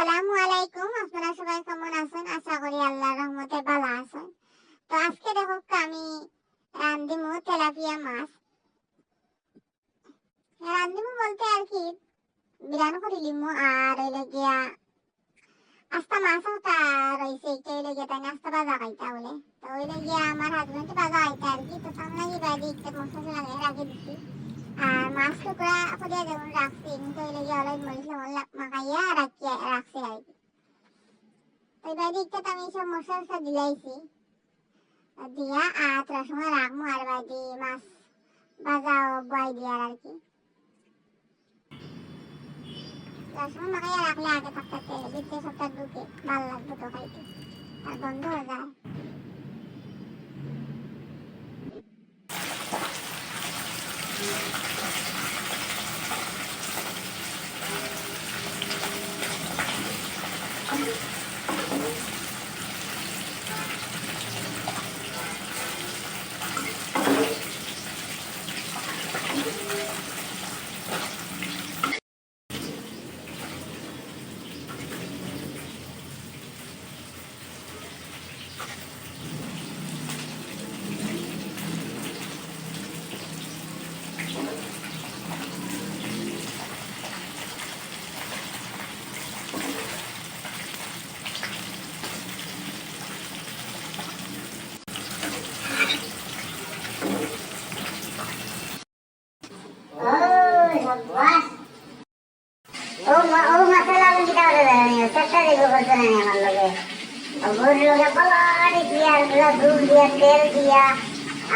আসসালামু আলাইকুম। আপনারা সবাই কেমন আছেন? আশা করি আল্লাহর রহমতে ভালো আছেন। তো আজকে দেখো আমি রান্দিমু তেলাপিয়া মাছ। রান্দিমু বলতে আর কি বিরান করে লিমু আর ওইলে গিয়া আস্তা মাছও তা রয়েছে এটা ওইলে গিয়া তাই নাস্তা বাজা খাইতা বলে তো ওইলে গিয়া আমার হাজবেন্ড বাজা খাইতা আর কি, তো তার লাগি বাইরে মশলা লাগিয়ে রাখি দিচ্ছি আর মাছ টুকরা করিয়া যেমন রাখছি কিন্তু ওই লেগে অলরেডি মরিচ লবণ মাখাইয়া রাখিয়া রাখছি আর কি তো এবার দিকটা আমি সব মশলা টশলা দিলাইছি দিয়া আর তোরা সময় রাখব আর বাদি মাছ ভাজা বয় দিয়া আর কি তোরা সময় মাখাইয়া রাখলে আগে থাকতে দিতে সবটা ঢুকে ভালো লাগবে তো খাইতে আর বন্ধ হয়ে যায় চেষ্টা দেখব করতে নাই আমার লগে। ওর লগে বলারে দিয়া দুধ দিয়া, তেল দিয়া।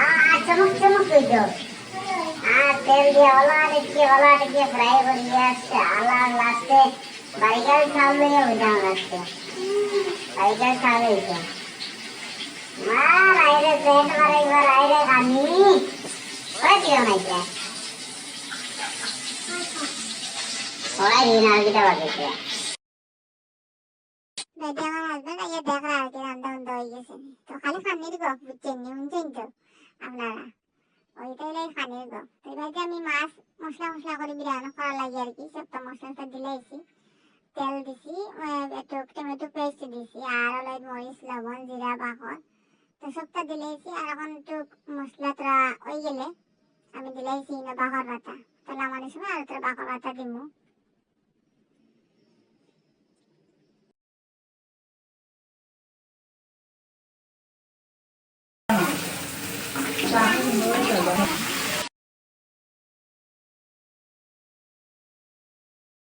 আর চমক চমক কইতো আর তেল দিয়া, বলারে দিয়ে বলারে দিয়ে, ফ্রাই করিয়া আলার লাস্টে বাইগাল চাল লইয়া উঠাম লাস্টে বাইগাল চাল হইতো মা রাইরে পেট মারাইবা রাইরে কানি ওরা দিও নাইছে ওরা দিন আর কিটা বাকিছে বেদি আমার হাজবেন্ড আইয়া দেখরা আর কি রান্না বান্না হয়ে গেছে তো খালি খানির গপ বুঝছেন তো আপনারা ওইটাই লাই খানির গপ তো এবার যে আমি মাছ মশলা মশলা করে বিরিয়ানি করা লাগে আর কি সবটা মশলা টশলা দিলাইছি তেল দিছি একটু টমেটো পেস্ট দিছি আর হলো মরিচ লবণ জিরা বাকর তো সবটা দিলাইছি আর এখন একটু মশলা তোরা হয়ে গেলে আমি দিলাইছি বাকর পাতা তো নামানোর সময় আর তোরা বাকর পাতা দিমু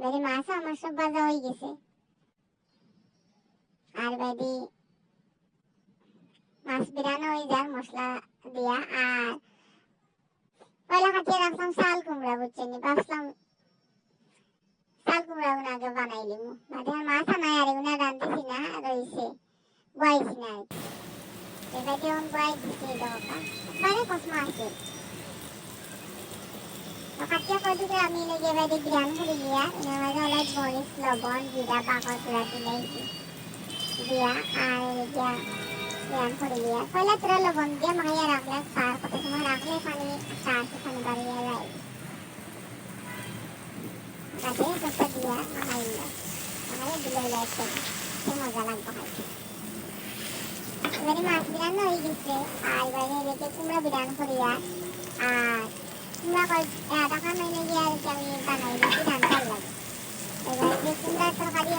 ব্যাডি মাছ আমার সব ভাজা হয়ে গেছে আর ব্যাডি মাছ বিরানো হয়ে যায় মশলা দিয়া আর পয়লা কাটিয়ে রাখলাম শাল কুমড়া বুঝছেন ভাবলাম শাল কুমড়া গুলো আগে বানাইলিম বাদে আর মাছ আনাই আর এগুলো রান্ধতেছি না রয়েছে বয়েছি না এবার যেমন বয়ে দিচ্ছি দরকার মানে কত মাছে কাটিয়া করে দিকে আমি লেগে এবারে গ্রাম করে গিয়া এর মাঝে অনেক মরিচ লবণ জিরা বাকর তুলা দিলাইছি দিয়া আর দিয়া গ্রাম করে গিয়া পয়লা তোরা লবণ দিয়ে মাখাইয়া রাখলে তার কত সময় রাখলে পানি চার পানি বাড়িয়ে যায় কাছে সবটা দিয়া মাখাই দিল মাখাই দিলে লাগছে সে মজা লাগবে খাইতে এবারে মাছ বিরান হয়ে গেছে আর এবারে এদিকে কুমড়া বিরান করিয়া আর কুমড়া কয় টাকা মাইনে গিয়ে আর কি আমি বানাই দিচ্ছি রান্নার লাগে এবারে যে কুমড়ার তরকারি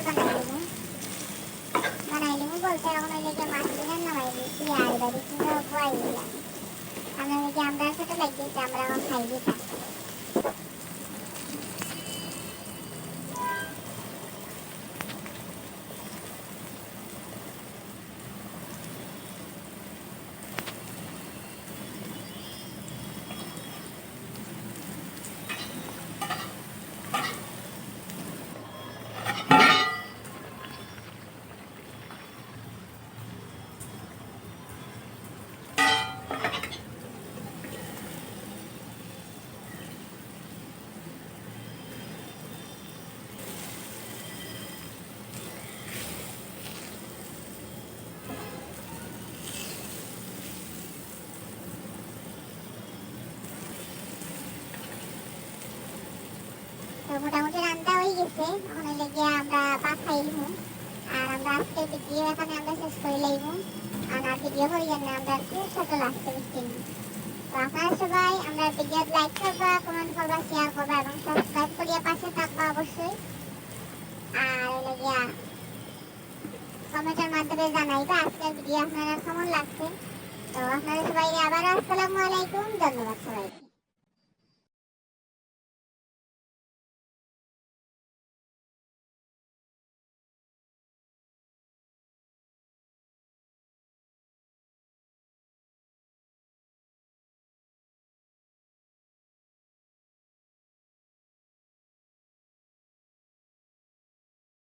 গেছে। এখন হইলে গিয়া আমরা ভাত খাইলমু আর আমরা আজকে ভিডিও এখানে আমরা শেষ করে লাইমু। আর আর ভিডিও করিয়ে না, আমরা ছোট লাস্টে বুঝছেন তো আপনারা সবাই আমরা ভিডিও লাইক করবা কমেন্ট করবা শেয়ার করবা এবং সাবস্ক্রাইব করিয়া পাশে থাকবা অবশ্যই। আর হইলে গিয়া কমেন্টের মাধ্যমে জানাইবা আজকের ভিডিও আপনারা কেমন লাগছে। তো আপনারা সবাই আবার আসসালামু আলাইকুম, ধন্যবাদ সবাইকে।